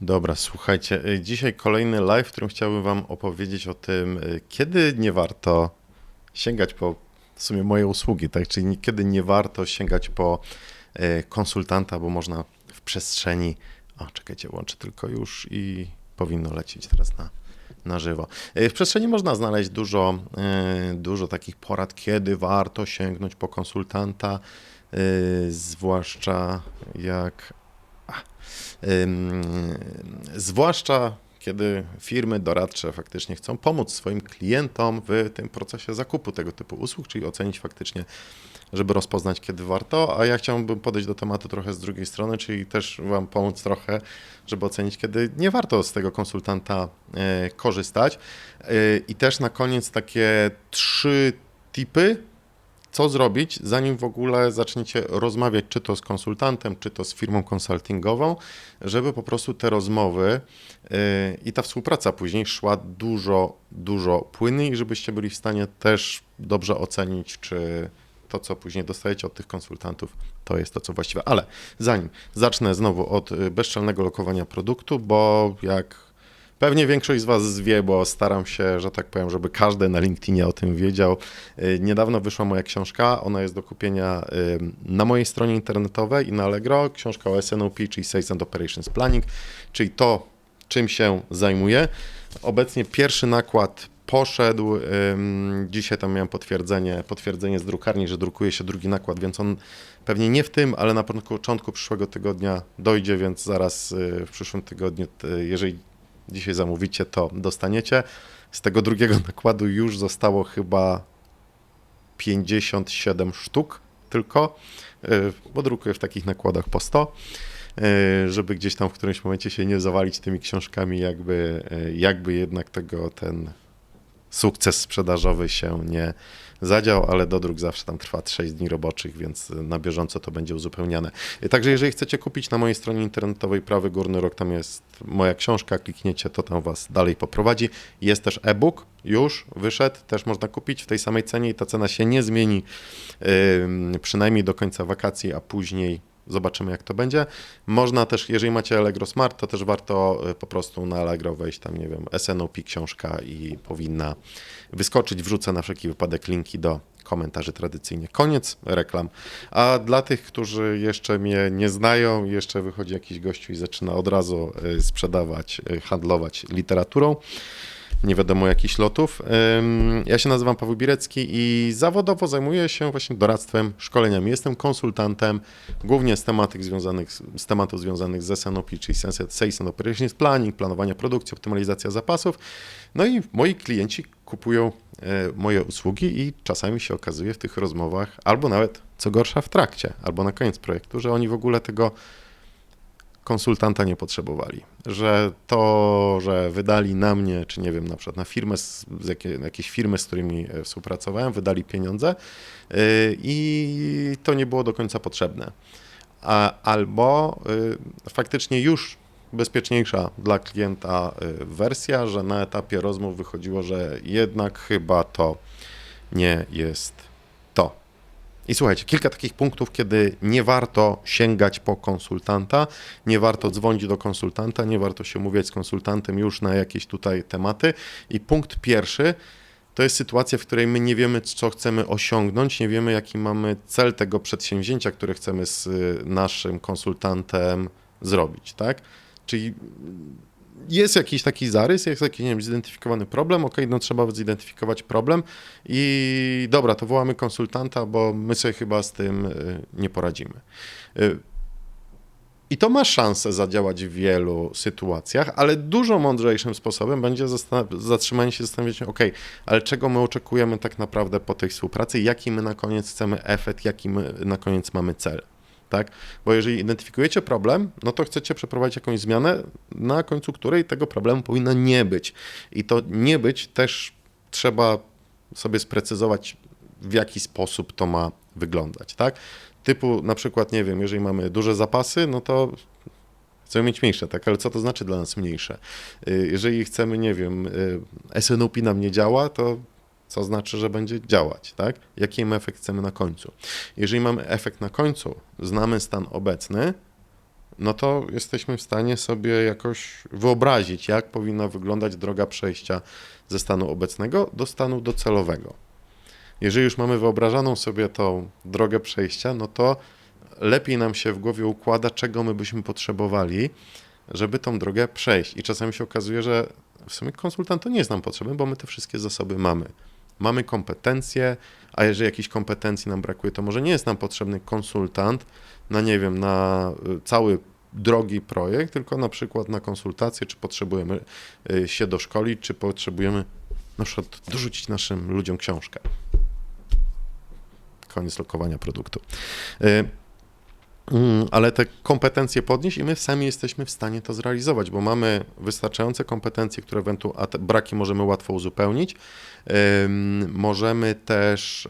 Dobra, słuchajcie, y, dzisiaj kolejny live, w którym chciałbym Wam opowiedzieć o tym, y, kiedy nie warto sięgać po w sumie moje usługi, tak? Czyli kiedy nie warto sięgać po y, konsultanta, bo można w przestrzeni. O, czekajcie, łączę tylko już i powinno lecieć teraz na, na żywo. W przestrzeni można znaleźć dużo, dużo takich porad, kiedy warto sięgnąć po konsultanta, zwłaszcza jak Zwłaszcza kiedy firmy doradcze faktycznie chcą pomóc swoim klientom w tym procesie zakupu tego typu usług, czyli ocenić faktycznie, żeby rozpoznać, kiedy warto. A ja chciałbym podejść do tematu trochę z drugiej strony, czyli też Wam pomóc trochę, żeby ocenić, kiedy nie warto z tego konsultanta e, korzystać. E, I też na koniec takie trzy tipy, co zrobić, zanim w ogóle zaczniecie rozmawiać, czy to z konsultantem, czy to z firmą konsultingową, żeby po prostu te rozmowy yy, i ta współpraca później szła dużo, dużo płynniej, i żebyście byli w stanie też dobrze ocenić, czy to, co później dostajecie od tych konsultantów, to jest to, co właściwe. Ale zanim zacznę znowu od y, bezczelnego lokowania produktu, bo jak Pewnie większość z Was wie, bo staram się, że tak powiem, żeby każdy na LinkedInie o tym wiedział. Y, Niedawno wyszła moja książka, ona jest do kupienia y, na mojej stronie internetowej i na Allegro. Książka o SNOP, czyli Sales and Operations Planning, czyli to, czym się zajmuję. Obecnie pierwszy nakład poszedł. Dzisiaj tam miałem potwierdzenie, potwierdzenie z drukarni, że drukuje się drugi nakład, więc on pewnie nie w tym, ale na początku przyszłego tygodnia dojdzie, więc zaraz y, w przyszłym tygodniu, jeżeli dzisiaj zamówicie, to dostaniecie. Z tego drugiego nakładu już zostało chyba 57 sztuk tylko, y, bo drukuję w takich nakładach po 100, y, żeby gdzieś tam w którymś momencie się nie zawalić tymi książkami, jakby, y, jakby jednak tego ten sukces sprzedażowy się nie zadział, ale dodruk zawsze tam trwa 6 dni roboczych, więc na bieżąco to będzie uzupełniane. Także jeżeli chcecie kupić na mojej stronie internetowej Prawy Górny Rok, tam jest moja książka, klikniecie, to tam was dalej poprowadzi. Jest też e-book, już wyszedł, też można kupić w tej samej cenie i ta cena się nie zmieni przynajmniej do końca wakacji, a później Zobaczymy, jak to będzie. Można też, jeżeli macie Allegro Smart, to też warto y, po prostu na Allegro wejść tam, nie wiem, SNOP książka i powinna wyskoczyć. Wrzucę na wszelki wypadek linki do komentarzy tradycyjnie. Koniec reklam. A dla tych, którzy jeszcze mnie nie znają, jeszcze wychodzi jakiś gościu i zaczyna od razu y, sprzedawać, y, handlować literaturą nie wiadomo jakichś lotów. Ja się nazywam Paweł Birecki i zawodowo zajmuję się właśnie doradztwem, szkoleniami. Jestem konsultantem głównie z tematyk związanych, z tematów związanych z SNOP, czyli Sales and Operations Planning, planowania produkcji, optymalizacja zapasów. No i moi klienci kupują e, moje usługi i czasami się okazuje w tych rozmowach, albo nawet co gorsza w trakcie, albo na koniec projektu, że oni w ogóle tego konsultanta nie potrzebowali. Że to, że wydali na mnie, czy nie wiem, na przykład na firmę, z, z jakie, na jakieś firmy, z którymi e, współpracowałem, wydali pieniądze yy, i to nie było do końca potrzebne. A, albo yy, faktycznie już bezpieczniejsza dla klienta yy, wersja, że na etapie rozmów wychodziło, że jednak chyba to nie jest. I słuchajcie, kilka takich punktów, kiedy nie warto sięgać po konsultanta, nie warto dzwonić do konsultanta, nie warto się mówić z konsultantem już na jakieś tutaj tematy. I punkt pierwszy to jest sytuacja, w której my nie wiemy, co chcemy osiągnąć, nie wiemy, jaki mamy cel tego przedsięwzięcia, które chcemy z naszym konsultantem zrobić, tak? Czyli jest jakiś taki zarys, jest jakiś nie wiem, zidentyfikowany problem, ok, no trzeba zidentyfikować problem i dobra, to wołamy konsultanta, bo my sobie chyba z tym y, nie poradzimy. Y, I to ma szansę zadziałać w wielu sytuacjach, ale dużo mądrzejszym sposobem będzie zatrzymanie się, zastanowienie, ok, ale czego my oczekujemy tak naprawdę po tej współpracy, jaki my na koniec chcemy efekt, jaki my na koniec mamy cel tak? Bo jeżeli identyfikujecie problem, no to chcecie przeprowadzić jakąś zmianę, na końcu której tego problemu powinno nie być. I to nie być też trzeba sobie sprecyzować, w jaki sposób to ma wyglądać, tak? Typu na przykład, nie wiem, jeżeli mamy duże zapasy, no to chcemy mieć mniejsze, tak? Ale co to znaczy dla nas mniejsze? Y, Jeżeli chcemy, nie wiem, y, SNOP nam nie działa, to co znaczy, że będzie działać, tak? Jaki my efekt chcemy na końcu. Jeżeli mamy efekt na końcu, znamy stan obecny, no to jesteśmy w stanie sobie jakoś wyobrazić, jak powinna wyglądać droga przejścia ze stanu obecnego do stanu docelowego. Jeżeli już mamy wyobrażaną sobie tą drogę przejścia, no to lepiej nam się w głowie układa, czego my byśmy potrzebowali, żeby tą drogę przejść. I czasami się okazuje, że w sumie konsultant to nie jest nam potrzebny, bo my te wszystkie zasoby mamy. Mamy kompetencje, a jeżeli jakichś kompetencji nam brakuje, to może nie jest nam potrzebny konsultant na, nie wiem, na y, cały drogi projekt, tylko na przykład na konsultację, czy potrzebujemy y, się doszkolić, czy potrzebujemy na przykład dorzucić naszym ludziom książkę. Koniec lokowania produktu. Mm, Ale te kompetencje podnieść i my sami jesteśmy w stanie to zrealizować, bo mamy wystarczające kompetencje, które ewentualnie, braki możemy łatwo uzupełnić. Możemy też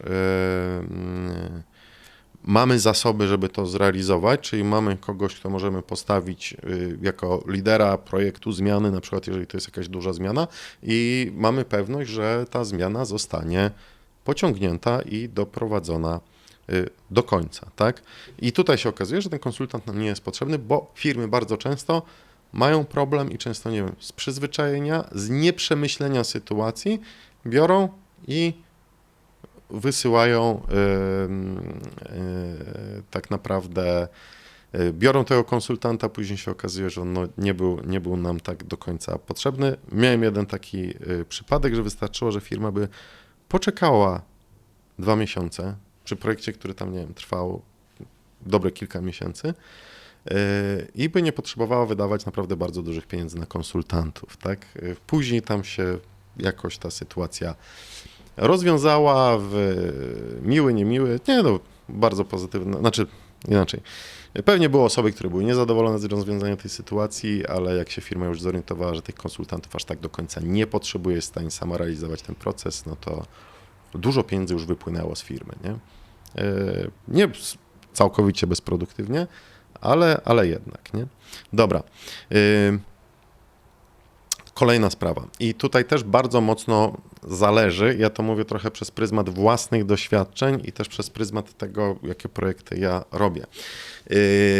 mamy zasoby, żeby to zrealizować, czyli mamy kogoś, kto możemy postawić y, jako lidera projektu zmiany, na przykład jeżeli to jest jakaś duża zmiana i mamy pewność, że ta zmiana zostanie pociągnięta i doprowadzona do końca, tak? I tutaj się okazuje, że ten konsultant nam nie jest potrzebny, bo firmy bardzo często mają problem i często, nie wiem, z przyzwyczajenia, z nieprzemyślenia sytuacji biorą i wysyłają yy, yy, tak naprawdę, yy, biorą tego konsultanta, później się okazuje, że on no, nie, był, nie był nam tak do końca potrzebny. Miałem jeden taki yy, przypadek, że wystarczyło, że firma by poczekała dwa miesiące przy projekcie, który tam, nie wiem, trwał dobre kilka miesięcy yy, i by nie potrzebowała wydawać naprawdę bardzo dużych pieniędzy na konsultantów, tak? Yy, Później tam się jakoś ta sytuacja rozwiązała w miły, niemiły, nie no, bardzo pozytywny, znaczy inaczej. Pewnie były osoby, które były niezadowolone z rozwiązania tej sytuacji, ale jak się firma już zorientowała, że tych konsultantów aż tak do końca nie potrzebuje, jest w stanie sama realizować ten proces, no to dużo pieniędzy już wypłynęło z firmy, nie? Yy, Nie całkowicie bezproduktywnie, ale, ale jednak, nie? Dobra. Yy, Kolejna sprawa. I tutaj też bardzo mocno zależy, ja to mówię trochę przez pryzmat własnych doświadczeń i też przez pryzmat tego, jakie projekty ja robię.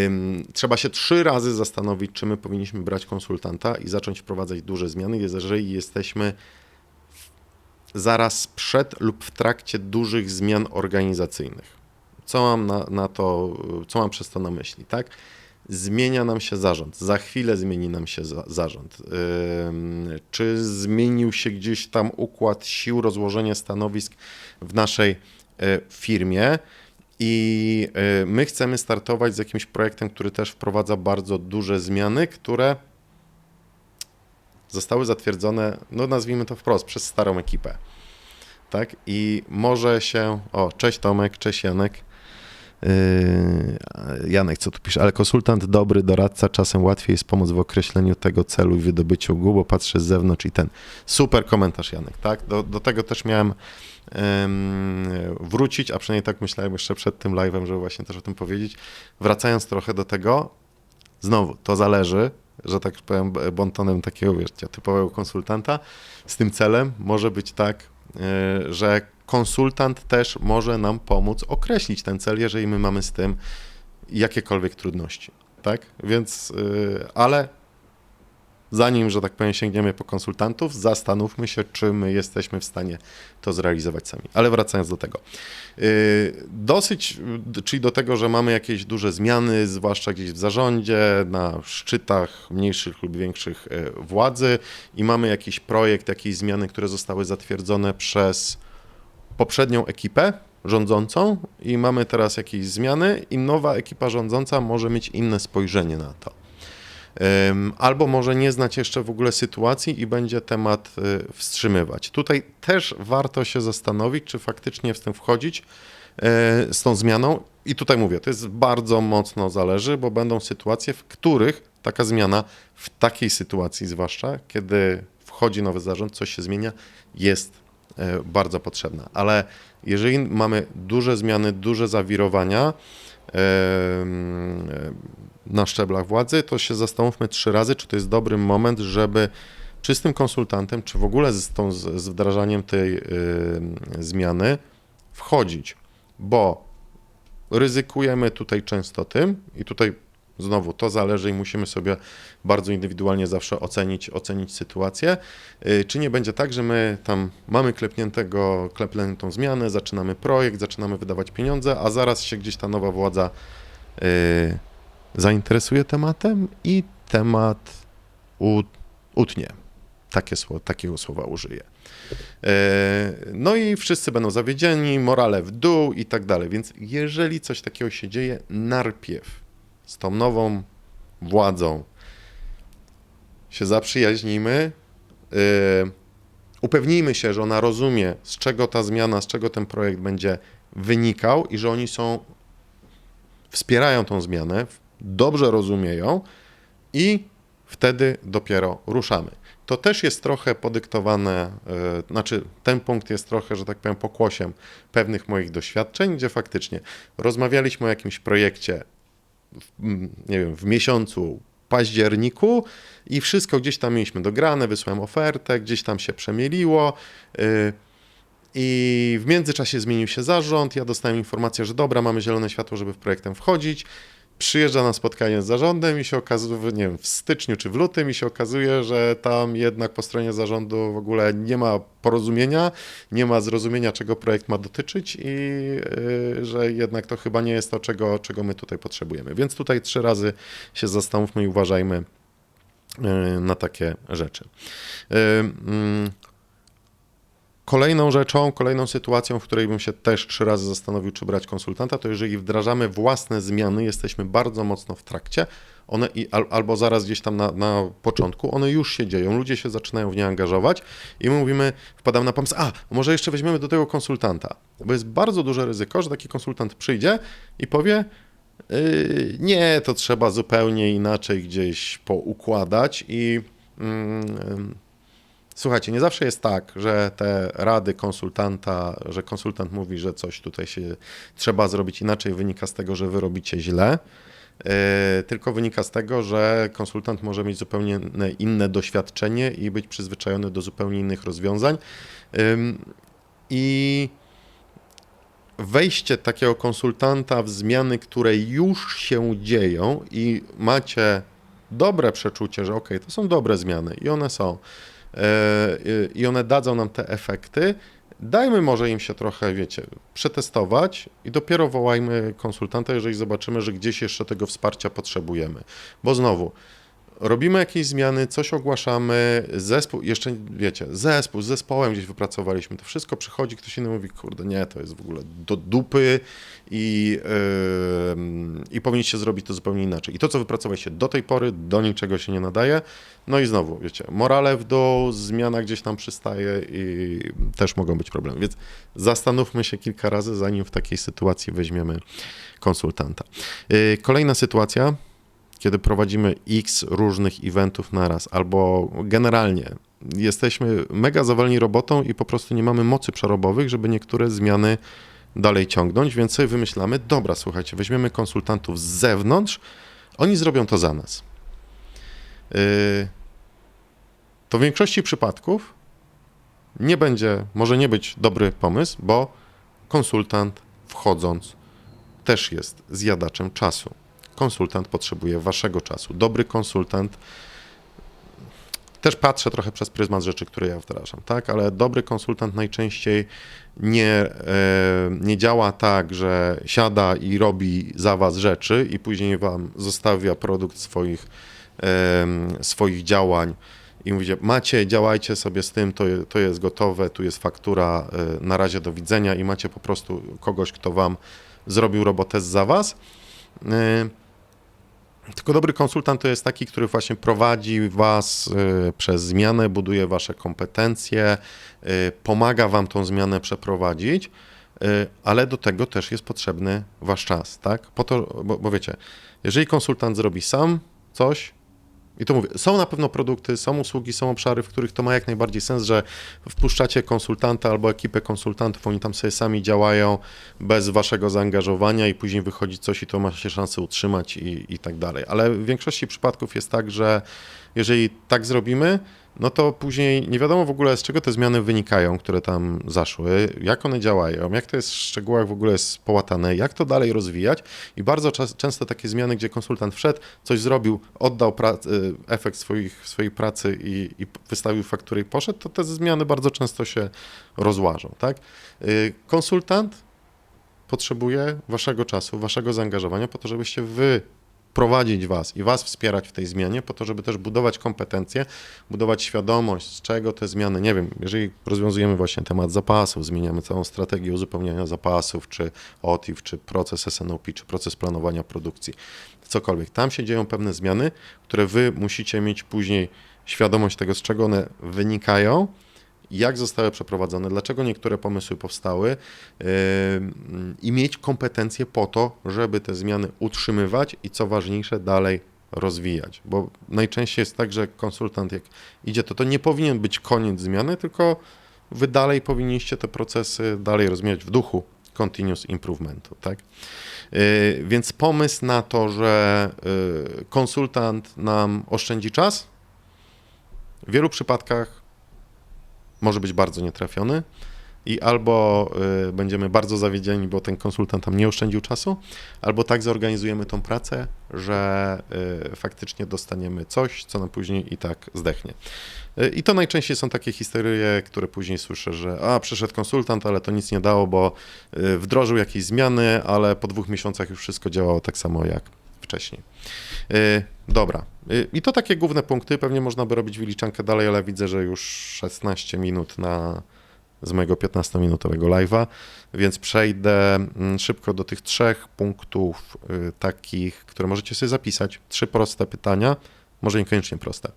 Ym, Trzeba się trzy razy zastanowić, czy my powinniśmy brać konsultanta i zacząć wprowadzać duże zmiany, jeżeli jesteśmy zaraz przed lub w trakcie dużych zmian organizacyjnych. Co mam na, na to, co mam przez to na myśli, tak? Zmienia nam się zarząd, za chwilę zmieni nam się za, zarząd. Ym, czy zmienił się gdzieś tam układ sił, rozłożenie stanowisk w naszej e, firmie? I e, my chcemy startować z jakimś projektem, który też wprowadza bardzo duże zmiany, które zostały zatwierdzone, no nazwijmy to wprost, przez starą ekipę. Tak? I może się. O, cześć Tomek, cześć Janek. Yy, Janek, co tu pisze? Ale konsultant dobry, doradca, czasem łatwiej jest pomóc w określeniu tego celu i wydobyciu go, bo patrzę z zewnątrz i ten. Super komentarz, Janek, tak? Do, do tego też miałem em, wrócić, a przynajmniej tak myślałem jeszcze przed tym live'em, żeby właśnie też o tym powiedzieć. Wracając trochę do tego, znowu, to zależy, że tak powiem, bontonem takiego, wiesz, typowego konsultanta, z tym celem może być tak, yy, że konsultant też może nam pomóc określić ten cel, jeżeli my mamy z tym jakiekolwiek trudności, tak? Więc, yy, ale zanim, że tak powiem, sięgniemy po konsultantów, zastanówmy się, czy my jesteśmy w stanie to zrealizować sami. Ale wracając do tego. Yy, Dosyć, yy, czyli do tego, że mamy jakieś duże zmiany, zwłaszcza gdzieś w zarządzie, na szczytach mniejszych lub większych yy, władzy i mamy jakiś projekt, jakieś zmiany, które zostały zatwierdzone przez poprzednią ekipę rządzącą i mamy teraz jakieś zmiany i nowa ekipa rządząca może mieć inne spojrzenie na to. Albo może nie znać jeszcze w ogóle sytuacji i będzie temat y, wstrzymywać. Tutaj też warto się zastanowić, czy faktycznie w tym wchodzić y, z tą zmianą. I tutaj mówię, to jest bardzo mocno zależy, bo będą sytuacje, w których taka zmiana, w takiej sytuacji zwłaszcza, kiedy wchodzi nowy zarząd, coś się zmienia, jest y, bardzo potrzebna. Ale jeżeli mamy duże zmiany, duże zawirowania, na szczeblach władzy, to się zastanówmy trzy razy, czy to jest dobry moment, żeby czy z tym konsultantem, czy w ogóle z, tą, z wdrażaniem tej y, zmiany wchodzić, bo ryzykujemy tutaj często tym, i tutaj Znowu, to zależy i musimy sobie bardzo indywidualnie zawsze ocenić, ocenić sytuację. Y, Czy nie będzie tak, że my tam mamy klepniętego, klepniętą zmianę, zaczynamy projekt, zaczynamy wydawać pieniądze, a zaraz się gdzieś ta nowa władza y, zainteresuje tematem i temat utnie. Takie słowo, takiego słowa użyję. E, No i wszyscy będą zawiedzieni, morale w dół i tak dalej. Więc jeżeli coś takiego się dzieje, najpierw z tą nową władzą się zaprzyjaźnimy, e, upewnijmy się, że ona rozumie, z czego ta zmiana, z czego ten projekt będzie wynikał i że oni są, wspierają tą zmianę, dobrze rozumieją i wtedy dopiero ruszamy. To też jest trochę podyktowane, yy, znaczy ten punkt jest trochę, że tak powiem, pokłosiem pewnych moich doświadczeń, gdzie faktycznie rozmawialiśmy o jakimś projekcie, w, nie wiem, w miesiącu październiku i wszystko gdzieś tam mieliśmy dograne, wysłałem ofertę, gdzieś tam się przemieliło. Yy, i w międzyczasie zmienił się zarząd. Ja dostałem informację, że dobra, mamy zielone światło, żeby w projektem wchodzić. Przyjeżdża na spotkanie z zarządem i się okazuje, nie wiem, w styczniu czy w lutym i się okazuje, że tam jednak po stronie zarządu w ogóle nie ma porozumienia, nie ma zrozumienia, czego projekt ma dotyczyć i yy, że jednak to chyba nie jest to, czego, czego my tutaj potrzebujemy. Więc tutaj trzy razy się zastanówmy i uważajmy yy, na takie rzeczy. Kolejną rzeczą, kolejną sytuacją, w której bym się też trzy razy zastanowił, czy brać konsultanta, to jeżeli wdrażamy własne zmiany, jesteśmy bardzo mocno w trakcie, one i, al, albo zaraz gdzieś tam na, na początku, one już się dzieją, ludzie się zaczynają w nie angażować i my mówimy, wpadamy na pomysł, a może jeszcze weźmiemy do tego konsultanta, bo jest bardzo duże ryzyko, że taki konsultant przyjdzie i powie, yy, nie, to trzeba zupełnie inaczej gdzieś poukładać i yy, Słuchajcie, nie zawsze jest tak, że te rady konsultanta, że konsultant mówi, że coś tutaj się trzeba zrobić inaczej, wynika z tego, że wy robicie źle, yy, tylko wynika z tego, że konsultant może mieć zupełnie inne doświadczenie i być przyzwyczajony do zupełnie innych rozwiązań. I wejście takiego konsultanta w zmiany, które już się dzieją i macie dobre przeczucie, że ok, to są dobre zmiany i one są i one dadzą nam te efekty, dajmy może im się trochę, wiecie, przetestować i dopiero wołajmy konsultanta, jeżeli zobaczymy, że gdzieś jeszcze tego wsparcia potrzebujemy. Bo znowu, robimy jakieś zmiany, coś ogłaszamy, zespół, jeszcze wiecie, zespół, z zespołem gdzieś wypracowaliśmy, to wszystko przychodzi, ktoś inny mówi, kurde, nie, to jest w ogóle do dupy i, yy, i powinniście zrobić to zupełnie inaczej. I to, co wypracowaliście do tej pory, do niczego się nie nadaje. No i znowu, wiecie, morale w dół, zmiana gdzieś tam przystaje i też mogą być problemy. Więc zastanówmy się kilka razy, zanim w takiej sytuacji weźmiemy konsultanta. Yy, kolejna sytuacja, kiedy prowadzimy x różnych eventów naraz, albo generalnie jesteśmy mega zawalni robotą i po prostu nie mamy mocy przerobowych, żeby niektóre zmiany dalej ciągnąć, więc sobie wymyślamy, dobra, słuchajcie, weźmiemy konsultantów z zewnątrz, oni zrobią to za nas. Yy, to w większości przypadków nie będzie, może nie być dobry pomysł, bo konsultant wchodząc też jest zjadaczem czasu konsultant potrzebuje waszego czasu. Dobry konsultant też patrzę trochę przez pryzmat rzeczy, które ja wdrażam, tak? Ale dobry konsultant najczęściej nie, e, nie działa tak, że siada i robi za was rzeczy i później wam zostawia produkt swoich, e, swoich działań i mówicie, macie, działajcie sobie z tym, to, to jest gotowe, tu jest faktura, e, na razie do widzenia i macie po prostu kogoś, kto wam zrobił robotę za was. Tylko dobry konsultant to jest taki, który właśnie prowadzi Was y, przez zmianę, buduje Wasze kompetencje, y, pomaga Wam tą zmianę przeprowadzić, y, ale do tego też jest potrzebny Wasz czas, tak? Po to, bo, bo wiecie, jeżeli konsultant zrobi sam coś, i to mówię, są na pewno produkty, są usługi, są obszary, w których to ma jak najbardziej sens, że wpuszczacie konsultanta albo ekipę konsultantów, oni tam sobie sami działają bez waszego zaangażowania i później wychodzi coś i to ma się szansę utrzymać i, i tak dalej. Ale w większości przypadków jest tak, że jeżeli tak zrobimy, no to później nie wiadomo w ogóle z czego te zmiany wynikają, które tam zaszły, jak one działają, jak to jest w szczegółach w ogóle połatane, jak to dalej rozwijać i bardzo czas, często takie zmiany, gdzie konsultant wszedł, coś zrobił, oddał y, efekt swoich, swojej pracy i, i wystawił fakturę i poszedł, to te zmiany bardzo często się rozłażą, tak? Y, Konsultant potrzebuje waszego czasu, waszego zaangażowania po to, żebyście wy prowadzić was i was wspierać w tej zmianie, po to, żeby też budować kompetencje, budować świadomość, z czego te zmiany, nie wiem, jeżeli rozwiązujemy właśnie temat zapasów, zmieniamy całą strategię uzupełniania zapasów, czy OTIF, czy proces SNOP, czy proces planowania produkcji, cokolwiek. Tam się dzieją pewne zmiany, które wy musicie mieć później świadomość tego, z czego one wynikają, jak zostały przeprowadzone, dlaczego niektóre pomysły powstały yy, i mieć kompetencje po to, żeby te zmiany utrzymywać i co ważniejsze, dalej rozwijać. Bo najczęściej jest tak, że konsultant jak idzie, to to nie powinien być koniec zmiany, tylko wy dalej powinniście te procesy dalej rozwijać w duchu continuous improvementu, tak? Yy, Więc pomysł na to, że yy, konsultant nam oszczędzi czas, w wielu przypadkach może być bardzo nietrafiony i albo y, będziemy bardzo zawiedzieni, bo ten konsultant tam nie oszczędził czasu, albo tak zorganizujemy tą pracę, że y, faktycznie dostaniemy coś, co nam później i tak zdechnie. Y, I to najczęściej są takie historie, które później słyszę, że a, przyszedł konsultant, ale to nic nie dało, bo wdrożył jakieś zmiany, ale po dwóch miesiącach już wszystko działało tak samo jak wcześniej. Y, Dobra. Y, I to takie główne punkty. Pewnie można by robić wyliczankę dalej, ale widzę, że już 16 minut na, z mojego 15-minutowego live'a, więc przejdę mm, szybko do tych trzech punktów y, takich, które możecie sobie zapisać. Trzy proste pytania, może niekoniecznie proste,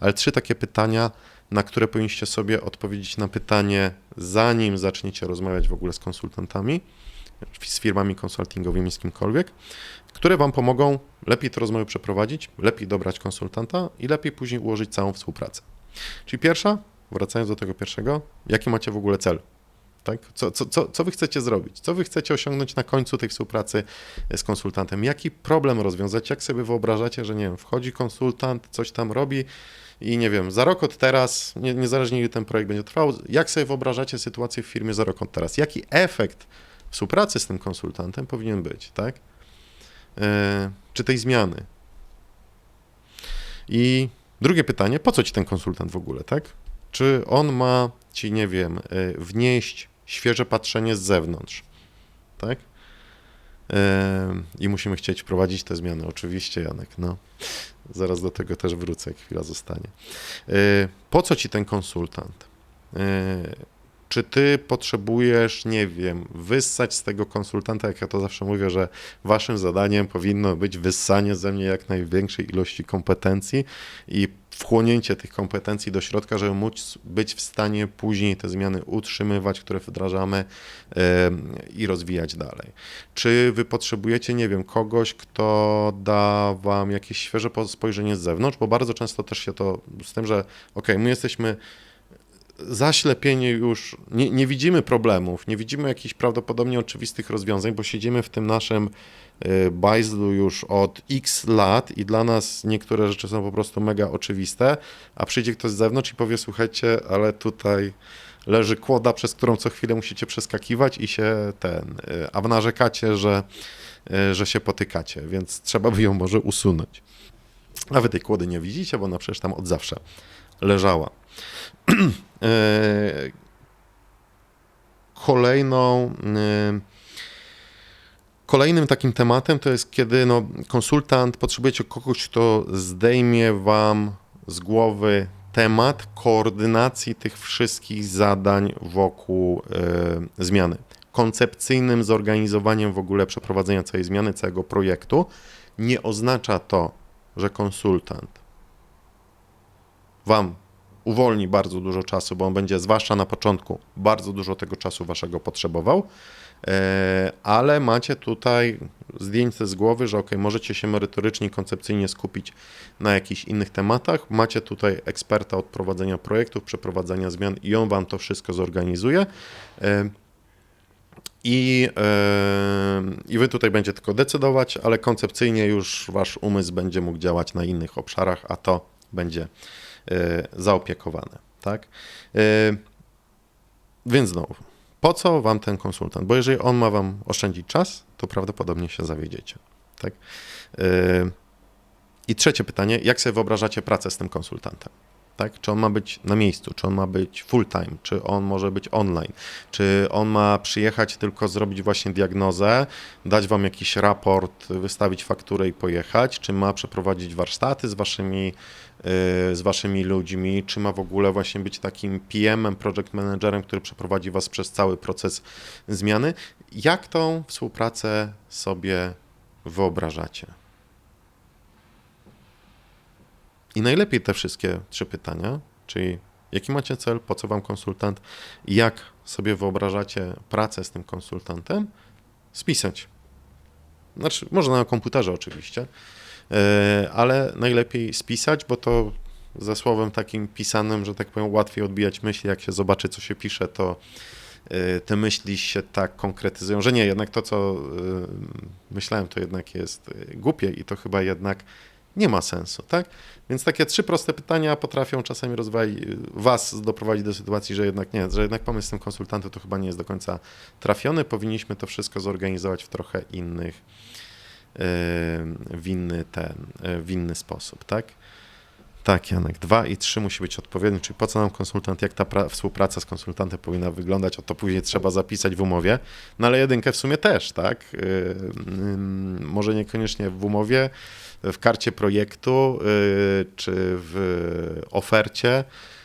ale trzy takie pytania, na które powinniście sobie odpowiedzieć na pytanie, zanim zaczniecie rozmawiać w ogóle z konsultantami, z firmami konsultingowymi, z kimkolwiek, które Wam pomogą lepiej te rozmowy przeprowadzić, lepiej dobrać konsultanta i lepiej później ułożyć całą współpracę. Czyli pierwsza, wracając do tego pierwszego, jaki macie w ogóle cel? Tak? Co, co, co, co wy chcecie zrobić? Co wy chcecie osiągnąć na końcu tej współpracy z konsultantem? Jaki problem rozwiązać? Jak sobie wyobrażacie, że nie wiem, wchodzi konsultant, coś tam robi i nie wiem, za rok od teraz, nie, niezależnie ile ten projekt będzie trwał, jak sobie wyobrażacie sytuację w firmie za rok od teraz? Jaki efekt współpracy z tym konsultantem powinien być, tak? E, czy tej zmiany. I drugie pytanie, po co ci ten konsultant w ogóle, tak? Czy on ma ci, nie wiem, e, wnieść świeże patrzenie z zewnątrz, tak? E, I musimy chcieć wprowadzić te zmiany. Oczywiście, Janek, no. Zaraz do tego też wrócę, jak chwila zostanie. Po co ci ten konsultant? Czy ty potrzebujesz, nie wiem, wyssać z tego konsultanta, jak ja to zawsze mówię, że waszym zadaniem powinno być wyssanie ze mnie jak największej ilości kompetencji i wchłonięcie tych kompetencji do środka, żeby móc być w stanie później te zmiany utrzymywać, które wdrażamy i rozwijać dalej. Czy wy potrzebujecie, nie wiem, kogoś, kto da wam jakieś świeże spojrzenie z zewnątrz, bo bardzo często też się to z tym, że ok, my jesteśmy zaślepienie już, nie, nie, widzimy problemów, nie widzimy jakichś prawdopodobnie oczywistych rozwiązań, bo siedzimy w tym naszym y, bajzlu już od x lat i dla nas niektóre rzeczy są po prostu mega oczywiste, a przyjdzie ktoś z zewnątrz i powie, słuchajcie, ale tutaj leży kłoda, przez którą co chwilę musicie przeskakiwać i się ten, y, a narzekacie, że, y, że się potykacie, więc trzeba by ją może usunąć. A wy tej kłody nie widzicie, bo ona przecież tam od zawsze leżała. E, kolejną, e, kolejnym takim tematem to jest, kiedy no, konsultant, potrzebujecie kogoś, kto zdejmie wam z głowy temat koordynacji tych wszystkich zadań wokół y, zmiany. Koncepcyjnym zorganizowaniem w ogóle przeprowadzenia całej zmiany, całego projektu. Nie oznacza to, że konsultant wam uwolni bardzo dużo czasu, bo on będzie, zwłaszcza na początku, bardzo dużo tego czasu waszego potrzebował, e, ale macie tutaj zdjęcie z głowy, że ok, możecie się merytorycznie koncepcyjnie skupić na jakichś innych tematach. Macie tutaj eksperta od prowadzenia projektów, przeprowadzania zmian i on wam to wszystko zorganizuje. E, I, e, I wy tutaj będziecie tylko decydować, ale koncepcyjnie już wasz umysł będzie mógł działać na innych obszarach, a to będzie zaopiekowane, tak? Więc znowu, po co wam ten konsultant? Bo jeżeli on ma wam oszczędzić czas, to prawdopodobnie się zawiedziecie, tak? I trzecie pytanie, jak sobie wyobrażacie pracę z tym konsultantem? Tak? Czy on ma być na miejscu, czy on ma być full time, czy on może być online, czy on ma przyjechać tylko zrobić właśnie diagnozę, dać wam jakiś raport, wystawić fakturę i pojechać, czy ma przeprowadzić warsztaty z waszymi, z waszymi ludźmi, czy ma w ogóle właśnie być takim PM-em, project managerem, który przeprowadzi was przez cały proces zmiany. Jak tą współpracę sobie wyobrażacie? I najlepiej te wszystkie trzy pytania, czyli jaki macie cel, po co wam konsultant, jak sobie wyobrażacie pracę z tym konsultantem, spisać. Znaczy, może na komputerze oczywiście, ale najlepiej spisać, bo to ze słowem takim pisanym, że tak powiem, łatwiej odbijać myśli. Jak się zobaczy, co się pisze, to e, te myśli się tak konkretyzują, że nie, jednak to, co e, myślałem, to jednak jest głupie i to chyba jednak nie ma sensu, tak? Więc takie trzy proste pytania potrafią czasami rozwalić, was doprowadzić do sytuacji, że jednak nie, że jednak pomysł z tym konsultantem to chyba nie jest do końca trafiony. Powinniśmy to wszystko zorganizować w trochę innych, w inny ten, yy, w inny sposób, tak? Tak, Janek. Dwa i trzy musi być odpowiednie, czyli po co nam konsultant, jak ta współpraca z konsultantem powinna wyglądać, o to później trzeba zapisać w umowie, no ale jedynkę w sumie też, tak? Yy, yy, może niekoniecznie w umowie, w karcie projektu y, czy w ofercie, y,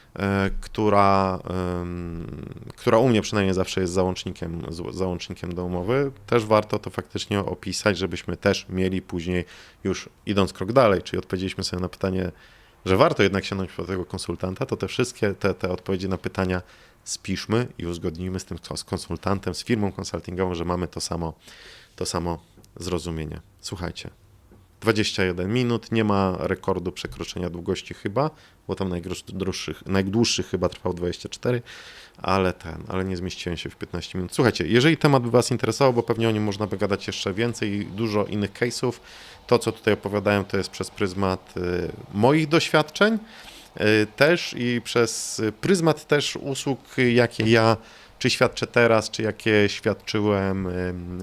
która, która u mnie przynajmniej zawsze jest załącznikiem, załącznikiem do umowy, też warto to faktycznie opisać, żebyśmy też mieli później już idąc krok dalej, czyli odpowiedzieliśmy sobie na pytanie, że warto jednak sięgnąć po tego konsultanta, to te wszystkie te, te odpowiedzi na pytania spiszmy i uzgodnijmy z tym z konsultantem, z firmą konsultingową, że mamy to samo, to samo zrozumienie. Słuchajcie, 21 minut, nie ma rekordu przekroczenia długości chyba, bo tam najdłuższy, najdłuższy chyba trwał 24, ale ten, ale nie zmieściłem się w 15 minut. Słuchajcie, jeżeli temat by Was interesował, bo pewnie o nim można by gadać jeszcze więcej i dużo innych case'ów, to co tutaj opowiadałem to jest przez pryzmat y, moich doświadczeń y, też i przez pryzmat też usług, jakie ja czy świadczę teraz, czy jakie świadczyłem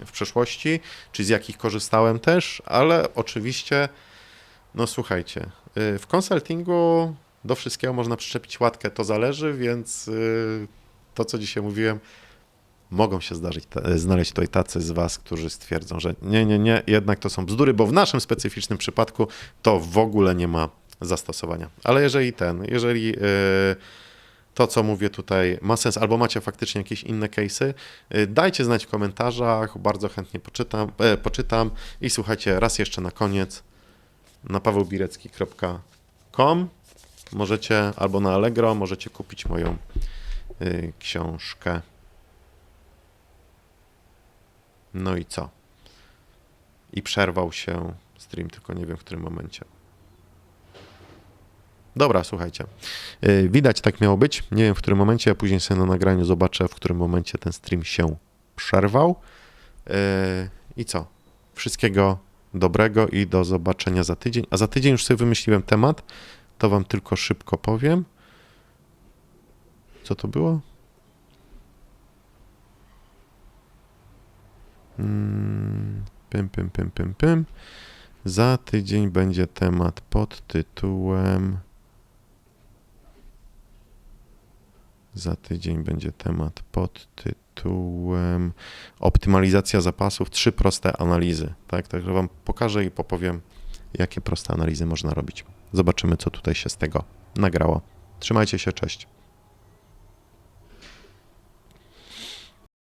w przeszłości, czy z jakich korzystałem też, ale oczywiście, no słuchajcie, y, w konsultingu do wszystkiego można przyczepić łatkę, to zależy, więc y, to, co dzisiaj mówiłem, mogą się zdarzyć, znaleźć tutaj tacy z Was, którzy stwierdzą, że nie, nie, nie, jednak to są bzdury, bo w naszym specyficznym przypadku to w ogóle nie ma zastosowania. Ale jeżeli ten, jeżeli yy, to, co mówię tutaj ma sens, albo macie faktycznie jakieś inne case'y, y, dajcie znać w komentarzach, bardzo chętnie poczytam, e, poczytam i słuchajcie, raz jeszcze na koniec na pawełbirecki.com możecie, albo na Allegro, możecie kupić moją y, książkę. No i co? I przerwał się stream, tylko nie wiem w którym momencie. Dobra, słuchajcie. Y, widać, tak miało być. Nie wiem w którym momencie, a później sobie na nagraniu zobaczę, w którym momencie ten stream się przerwał. Y, I co? Wszystkiego dobrego i do zobaczenia za tydzień. A za tydzień już sobie wymyśliłem temat, to wam tylko szybko powiem. Co to było? Hmm, pym, pym, pym, pym, pym. Za tydzień będzie temat pod tytułem. Za tydzień będzie temat pod tytułem Optymalizacja zapasów, trzy proste analizy. Tak? Także Wam pokażę i popowiem, jakie proste analizy można robić. Zobaczymy, co tutaj się z tego nagrało. Trzymajcie się, cześć.